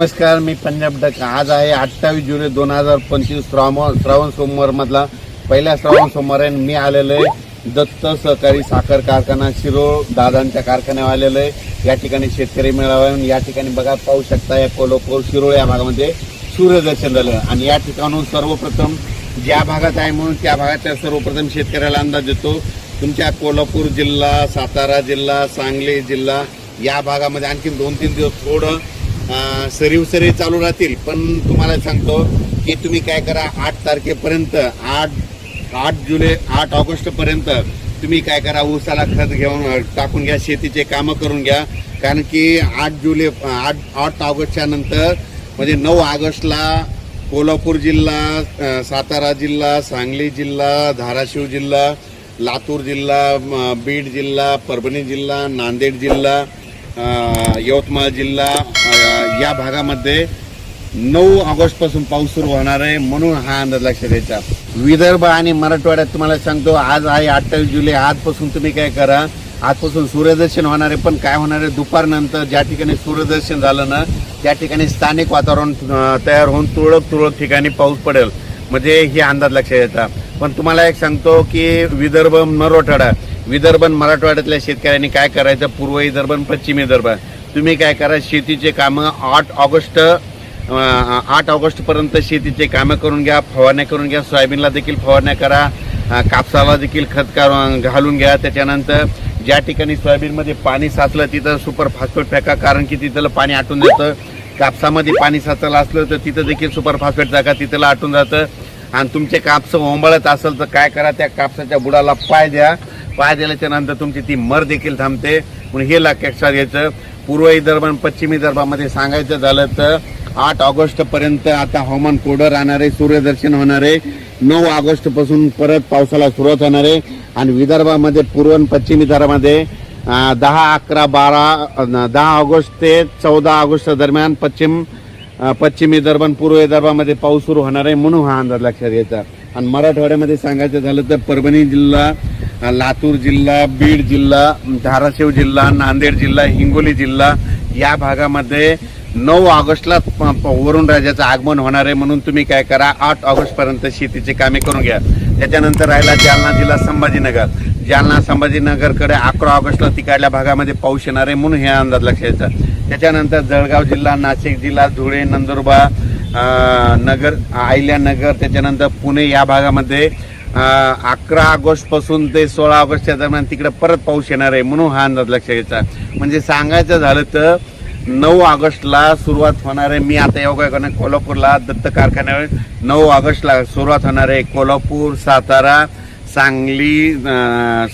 नमस्कार मी पंजाब डक. आज आहे अठ्ठावीस जुलै दोन हजार पंचवीस श्रावण श्रावण सोमवार मधला पहिला श्रावण सोमवार आहे. आणि मी आलेलो आहे दत्त सहकारी साखर कारखाना शिरोळ दादांच्या कारखान्यावर आलेलो आहे. या ठिकाणी शेतकरी मेळावा या ठिकाणी बघा पाहू शकता या कोल्हापूर शिरोळ या भागामध्ये सूर्यदर्शन झालं आणि या ठिकाणून सर्वप्रथम ज्या भागात आहे म्हणून त्या भागातल्या सर्वप्रथम शेतकऱ्याला अंदाज देतो तुमच्या कोल्हापूर जिल्हा सातारा जिल्हा सांगली जिल्हा या भागामध्ये आणखी दोन तीन दिवस थोडं अं, सरीव सरी चालू राहतील. पण तुम्हाला सांगतो की तुम्ही काय करा आठ तारखेपर्यंत आठ आठ जुलै आठ ऑगस्टपर्यंत तुम्ही काय करा ऊसाला खत घेऊन टाकून घ्या शेतीचे कामं करून घ्या. कारण की आठ जुलै आठ आठ ऑगस्टच्या नंतर म्हणजे नऊ ऑगस्टला कोल्हापूर जिल्हा सातारा जिल्हा सांगली जिल्हा धाराशिव जिल्हा लातूर जिल्हा बीड जिल्हा परभणी जिल्हा नांदेड जिल्हा यवतमाळ जिल्हा या भागामध्ये नऊ ऑगस्टपासून पाऊस सुरू होणार आहे म्हणून हा अंदाज लक्षात द्यायचा विदर्भ आणि मराठवाड्यात तुम्हाला सांगतो आज आहे अठ्ठावीस जुलै आजपासून तुम्ही काय करा आजपासून सूर्यदर्शन होणार आहे पण काय होणार आहे दुपारनंतर ज्या ठिकाणी सूर्यदर्शन झालं ना त्या ठिकाणी स्थानिक वातावरण तयार होऊन तुरळक तुरळक ठिकाणी पाऊस पडेल. म्हणजे हे अंदाज लक्षात येतात पण तुम्हाला एक सांगतो की विदर्भ मराठवाडा विदर्भ मराठवाड्यातल्या शेतकऱ्यांनी काय करायचं पूर्व विदर्भ पश्चिम विदर्भ तुम्ही काय करा शेतीचे कामं आठ ऑगस्ट आठ ऑगस्टपर्यंत शेतीचे कामं करून घ्या फवारण्या करून घ्या सोयाबीनला देखील फवारण्या करा कापसाला देखील खत घालून घ्या. त्याच्यानंतर ज्या ठिकाणी सोयाबीनमध्ये पाणी साचलं तिथं सुपर फॉस्फेट फेका कारण की तिथलं पाणी आटून जातं. कापसामध्ये पाणी साचलं असलं तर तिथं देखील सुपर फॉस्फेट जागा तिथलं आटून जातं. आणि तुमचे कापसं ओंबळत असेल तर काय करा त्या कापसाच्या बुडाला पाय द्या. पाय दिल्याच्या नंतर तुमची ती मर देखील थांबते. म्हणून हे लक्षात घ्यायचं. पूर्व विदर्भ आणि पश्चिम विदर्भामध्ये सांगायचं झालं तर आठ ऑगस्ट पर्यंत आता हवामान कोरडं राहणार आहे सूर्यदर्शन होणार आहे. नऊ ऑगस्टपासून परत पावसाला सुरुवात होणार आहे. आणि विदर्भामध्ये पूर्व आणि पश्चिम विदर्भामध्ये दहा अकरा बारा दहा ऑगस्ट ते चौदा ऑगस्ट दरम्यान पश्चिम पश्चिम विदर्भ आणि पूर्व विदर्भामध्ये पाऊस सुरू होणार आहे म्हणून हा अंदाज लक्षात घ्यायचा. आणि मराठवाड्यामध्ये सांगायचं झालं तर परभणी जिल्हा लातूर जिल्हा बीड जिल्हा धाराशिव जिल्हा नांदेड जिल्हा हिंगोली जिल्हा या भागामध्ये नऊ ऑगस्टला प- प- वरुण राजाचं आगमन होणार आहे म्हणून तुम्ही काय करा आठ ऑगस्टपर्यंत शेतीची शेतीचे कामे करून घ्या. त्याच्यानंतर राहिला जालना जिल्हा संभाजीनगर. जालना संभाजीनगरकडे अकरा ऑगस्टला तिकडल्या भागामध्ये पाऊस येणार आहे म्हणून हे अंदाज लक्षात येतात त्याच्यानंतर जळगाव जिल्हा नाशिक जिल्हा धुळे नंदुरबार नगर अहिल्यानगर त्याच्यानंतर पुणे या भागामध्ये अकरा ऑगस्टपासून ते सोळा ऑगस्टच्या दरम्यान तिकडे परत पाऊस येणार आहे म्हणून हा अंदाज लक्षात घ्यायचा. म्हणजे सांगायचं झालं तर नऊ ऑगस्टला सुरुवात होणार आहे. मी आता योगायोगाने कोल्हापूरला दत्त कारखान्यावर नऊ ऑगस्टला सुरुवात होणार आहे. कोल्हापूर सातारा सांगली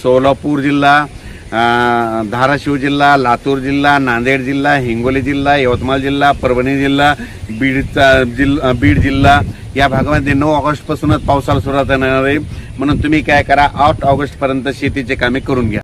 सोलापूर जिल्हा धाराशिव जिल्हा लातूर जिल्हा नांदेड जिल्हा हिंगोली जिल्हा यवतमाळ जिल्हा परभणी जिल्हा बीडचा जिल्हा बीड जिल्हा. या भागामध्ये नऊ ऑगस्टपासूनच पावसाला सुरुवात होणार आहे. म्हणून तुम्ही काय करा आठ ऑगस्टपर्यंत शेतीचे कामे करून घ्या.